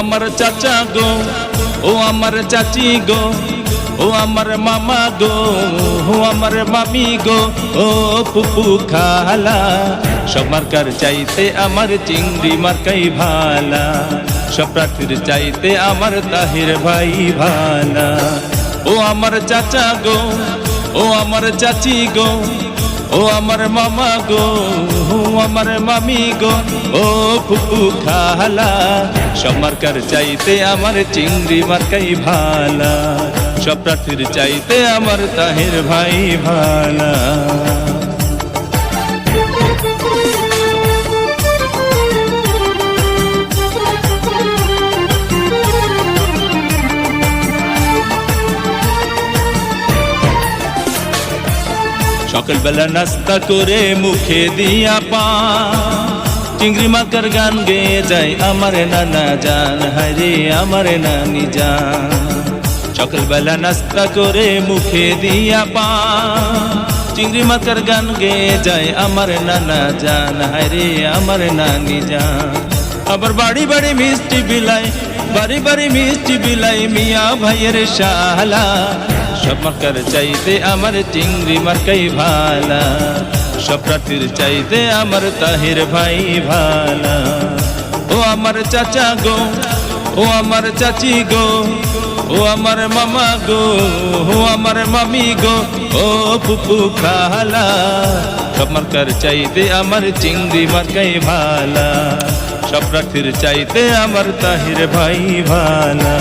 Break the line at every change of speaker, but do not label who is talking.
আমার চাচা গো, ও আমার চাচি গো, ও আমার মামা গো, ও আমার মামি গো, ও পুপু খালা। সব চাইতে আমার চিংড়ি মার্কাই ভালা সব প্রার্থীর চাইতে আমার তাহির ভাই ভালা। ও আমার চাচা গো, ও আমার চাচি গো, ও আমার মামা গো আমার মামি গো, ও ফুপু খালা। সমারকার মার্কার চাইতে আমার চিংড়ি মার্কাই ভালা। সব প্রার্থীর চাইতে আমার তাহের ভাই ভালা। সকালবেলা নাস্তা করে মুখে দিয়া পা। চিংড়ি মাকার গান গেয়ে যায় আমার নানা জান। হারে আমার নানি জান। সকালবেলা নাস্তা করে মুখে দিয়া পা। চিংড়ি মাকার গান গেয়ে যায় আমার নানা জান। হারে আমার নানি জান। আবার বাড়ি বাড়ি মিষ্টি বিলাই, বাড়ি বাড়ি মিষ্টি বিলাই মিয়া ভাইয়ের শালা। সব মার্কার চাইতে আমার চিংড়ি মার্কাই ভালা। সব প্রার্থীর চাইতে আমার তাহির ভাই ভালা। ও আমার চাচা গো ও আমার চাচি গো, ও আমার মামা গো, ও আমার মামি গো, ও পুপু খালা। সবার কার চাইতে আমার চিংড়ি মার্কাই ভালা। সব রাখির চাইতে আমার তাহির ভাই ভালা।